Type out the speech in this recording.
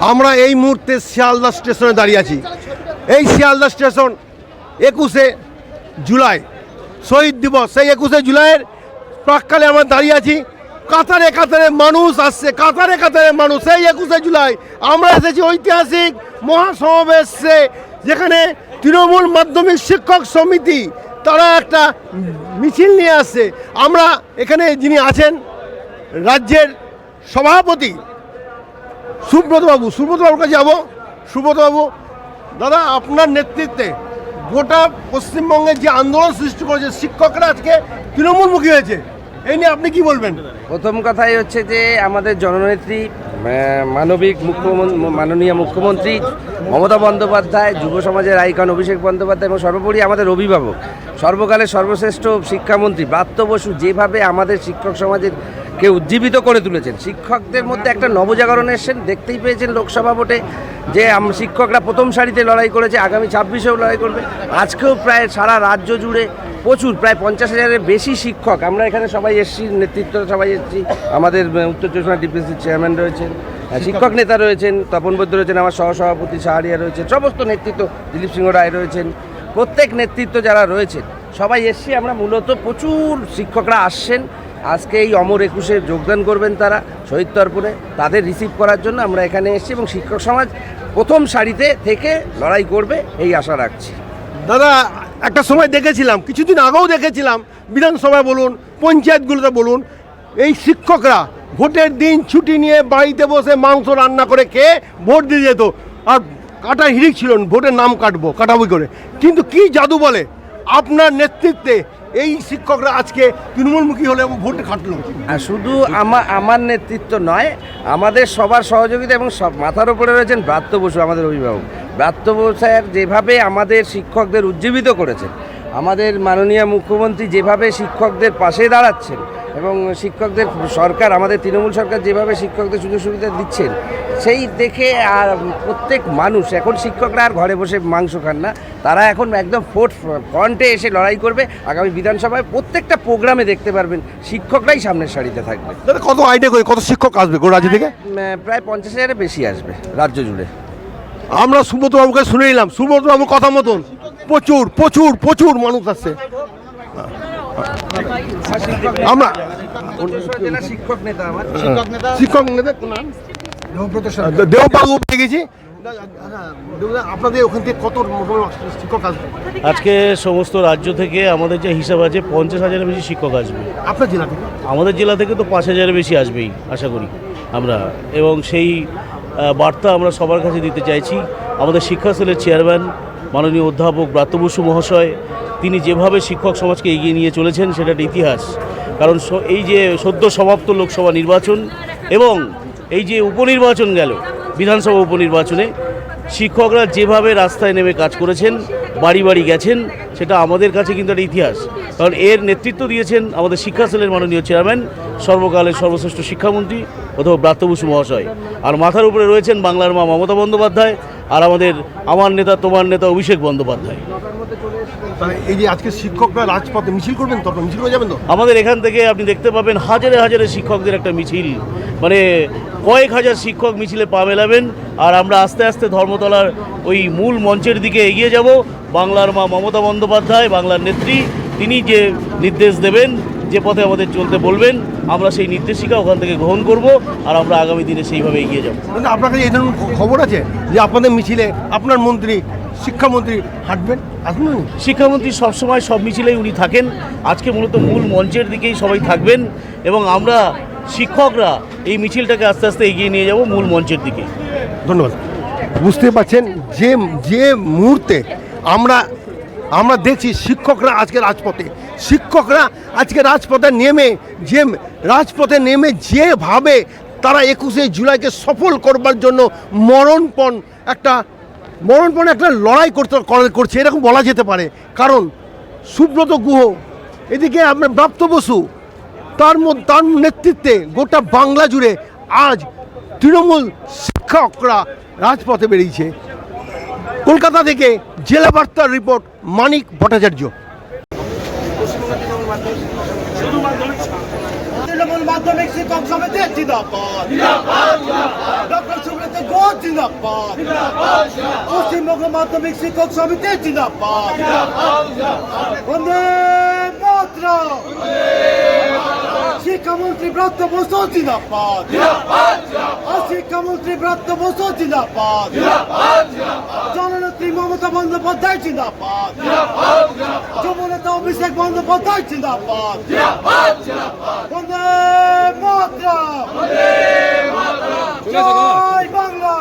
আমরা এই মুহূর্তে শিয়ালদা স্টেশনে দাঁড়িয়ে আছি। এই শিয়ালদা স্টেশন একুশে জুলাই, শহীদ দিবস। সেই একুশে জুলাইয়ের প্রাককালে আমরা দাঁড়িয়ে আছি। কাতারে কাতারে মানুষ আসছে, কাতারে কাতারে মানুষ। এই একুশে জুলাই আমরা এসেছি ঐতিহাসিক মহাসমাবেশে, যেখানে তৃণমূল মাধ্যমিক শিক্ষক সমিতি, তারা একটা মিছিল নিয়ে আসছে। আমরা এখানে যিনি আছেন, রাজ্যের সভাপতি সুব্রতবাবু সুব্রতবাবুর কাছে যাব। সুব্রতবাবু দাদা, আপনার নেতৃত্বে গোটা পশ্চিমবঙ্গের যে আন্দোলন সৃষ্টি করেছে, শিক্ষকরা আজকে তৃণমূলমুখী হয়েছে। এই নিয়ে আপনি কি বলবেন? প্রথম কথাই হচ্ছে যে আমাদের জননেত্রী মানবিক মুখ্যমন্ত্রী মাননীয় মুখ্যমন্ত্রী মমতা বন্দ্যোপাধ্যায়, যুব সমাজের আইকন অভিষেক বন্দ্যোপাধ্যায় এবং সর্বোপরি আমাদের অভিভাবক, সর্বকালের সর্বশ্রেষ্ঠ শিক্ষামন্ত্রী ব্রাত্য বসু, যেভাবে আমাদের শিক্ষক সমাজের কে উজ্জীবিত করে তুলেছেন। শিক্ষকদের মধ্যে একটা নবজাগরণ এসেছেন দেখতেই পেয়েছেন লোকসভা ভোটে যে শিক্ষকরা প্রথম সারিতে লড়াই করেছে আগামী ছাব্বিশেও লড়াই করবে। আজকেও প্রায় সারা রাজ্য জুড়ে প্রচুর প্রায় পঞ্চাশ হাজারের বেশি শিক্ষক। আমরা এখানে সবাই এসেছি নেতৃত্ব সবাই এসেছি। আমাদের উত্তর চব্বিশ ডিপিসির চেয়ারম্যান রয়েছেন শিক্ষক নেতা রয়েছেন তপন বৈদ্য রয়েছেন আমার সহসভাপতি সাহারিয়া রয়েছেন সমস্ত নেতৃত্ব দিলীপ সিংহ রায় রয়েছেন। প্রত্যেক নেতৃত্ব যারা রয়েছেন সবাই এসছি। আমরা মূলত প্রচুর শিক্ষকরা আসছেন। আজকে এই অমর একুশে যোগদান করবেন তারা শহীদ তর্পণে। তাদের রিসিভ করার জন্য আমরা এখানে এসেছি এবং শিক্ষক সমাজ প্রথম সারিতে থেকে লড়াই করবে এই আশা রাখছি। দাদা, একটা সময় দেখেছিলাম, কিছুদিন আগেও দেখেছিলাম, বিধানসভায় বলুন, পঞ্চায়েতগুলোতে বলুন, এই শিক্ষকরা ভোটের দিন ছুটি নিয়ে বাড়িতে বসে মাংস রান্না করে খেয়ে ভোট দিয়ে যেত। আর কাটা হিরিক ছিল, ভোটের নাম কাটবো কাটাবই করে? কিন্তু কি জাদু বলে? আপনার নেতৃত্বে এই শিক্ষকরা আজকে তৃণমূলমুখী হলে ভোট খাটলো। শুধু আমার আমার নেতৃত্ব নয়, আমাদের সবার সহযোগিতা এবং সব মাথার উপরে রয়েছেন ব্রাত্য বসু, আমাদের অভিভাবক। ব্রাত্য স্যার যেভাবে আমাদের শিক্ষকদের উজ্জীবিত করেছেন, আমাদের মাননীয় মুখ্যমন্ত্রী যেভাবে শিক্ষকদের পাশে দাঁড়াচ্ছেন এবং শিক্ষকদের সরকার, আমাদের তৃণমূল সরকার যেভাবে শিক্ষকদের সুযোগ সুবিধা দিচ্ছেন সেই দেখে আর প্রত্যেক মানুষ এখন শিক্ষকরা আর ঘরে বসে মাংস খান না। তারা এখন একদম ফোর্ট ফ্রন্টে এসে লড়াই করবে। আগামী বিধানসভায় প্রত্যেকটা প্রোগ্রামে দেখতে পারবেন শিক্ষকরাই সামনের সারিতে থাকবে। দাদা কত আইডিয়া করে কত শিক্ষক আসবে রাজ্য থেকে? প্রায় পঞ্চাশ হাজারের বেশি আসবে রাজ্য জুড়ে। আমরা সুব্রতবাবুকে শুনে নিলাম। সুব্রতবাবুর কথা মতন। প্রচুর প্রচুর প্রচুর মানুষ আসছে। আমরা শিক্ষক নেতা শিক্ষক নেতা গেছি। আপনাদের ওখান থেকে কত শিক্ষক আসবে আজকে সমস্ত রাজ্য থেকে আমাদের যে হিসাব আছে পঞ্চাশ হাজারের বেশি শিক্ষক আসবে। আপনার জেলা থেকে? আমাদের জেলা থেকে তো পাঁচ হাজারের বেশি আসবেই আশা করি আমরা। এবং সেই বার্তা আমরা সবার কাছে দিতে চাইছি। আমাদের শিক্ষা সেলের চেয়ারম্যান মাননীয় অধ্যাপক ব্রাত্য বসু মহাশয় তিনি যেভাবে শিক্ষক সমাজকে এগিয়ে নিয়ে চলেছেন সেটা ইতিহাস। কারণ স- এই যে সদ্য সমাপ্ত লোকসভা নির্বাচন এবং এই যে উপনির্বাচন গেল বিধানসভা উপনির্বাচনে শিক্ষকরা যেভাবে রাস্তায় নেমে কাজ করেছেন বাড়ি বাড়ি গেছেন সেটা আমাদের কাছে কিন্তু একটা ইতিহাস। কারণ এর নেতৃত্ব দিয়েছেন আমাদের শিক্ষা সেলের মাননীয় চেয়ারম্যান সর্বকালের সর্বশ্রেষ্ঠ শিক্ষামন্ত্রী অথবা ব্রাত্য বসু মহাশয়। আর মাথার উপরে রয়েছেন বাংলার মা মমতা বন্দ্যোপাধ্যায় আর আমাদের আমার নেতা তোমার নেতা অভিষেক বন্দ্যোপাধ্যায়। এই যে আজকে শিক্ষকরা রাজপথে মিছিল করবেন তো মিছিল করে যাবেন তো? আমাদের এখান থেকে আপনি দেখতে পাবেন হাজারে হাজারে শিক্ষকদের একটা মিছিল। মানে কয়েক হাজার শিক্ষক মিছিলে পা মেলাবেন আর আমরা আস্তে আস্তে ধর্মতলার ওই মূল মঞ্চের দিকে এগিয়ে যাব। বাংলার মা মমতা বন্দ্যোপাধ্যায় বাংলার নেত্রী তিনি যে নির্দেশ দেবেন যে পথে আমাদের চলতে বলবেন আমরা সেই নির্দেশিকা ওখান থেকে গ্রহণ করব আর আমরা আগামী দিনে সেইভাবে এগিয়ে যাব। আপনার কাছে এই ধরনের খবর আছে যে আপনাদের মিছিলে আপনার মন্ত্রী শিক্ষামন্ত্রী হাঁটবেন? আসবেন? শিক্ষামন্ত্রী সবসময় সব মিছিলেই উনি থাকেন। আজকে মূলত মূল মঞ্চের দিকেই সবাই থাকবেন এবং আমরা শিক্ষকরা এই মিছিলটাকে আস্তে আস্তে এগিয়ে নিয়ে যাব মূল মঞ্চের দিকে। ধন্যবাদ। বুঝতে পারছেন যে যে মুহূর্তে আমরা আমরা দেখছি শিক্ষকরা আজকে রাজপথে। শিক্ষকরা আজকে রাজপথে নেমে যে, রাজপথে নেমে যেভাবে তারা একুশে জুলাইকে সফল করবার জন্য মরণপণ একটা মরণপণ একটা লড়াই করতে করছে, এরকম বলা যেতে পারে। কারণ সুব্রত গুহ, এদিকে আপনার প্রাপ্ত বসু তার তার নেতৃত্বে গোটা বাংলা জুড়ে আজ তৃণমূল শিক্ষকরা রাজপথে বেরিয়েছে। কলকাতা থেকে জেলা বার্তার রিপোর্ট, মানিক ভট্টাচার্য। মাধ্যমিক শিক্ষক সমিতি পশ্চিমবঙ্গ মাধ্যমিক শিক্ষক সমিতি, জিন্দাবাদ। মাতরম। শিক্ষামন্ত্রী ব্রাত্য বসু জিন্দাবাদ। শিক্ষামন্ত্রী ব্রাত্য বসু জিন্দাবাদ। জননেত্রী মমতা বন্দ্যোপাধ্যায় জিন্দাবাদ। যুবনেতা অভিষেক বন্দ্যোপাধ্যায় জিন্দাবাদ। বন্দে মাতরম। জয় বাংলা।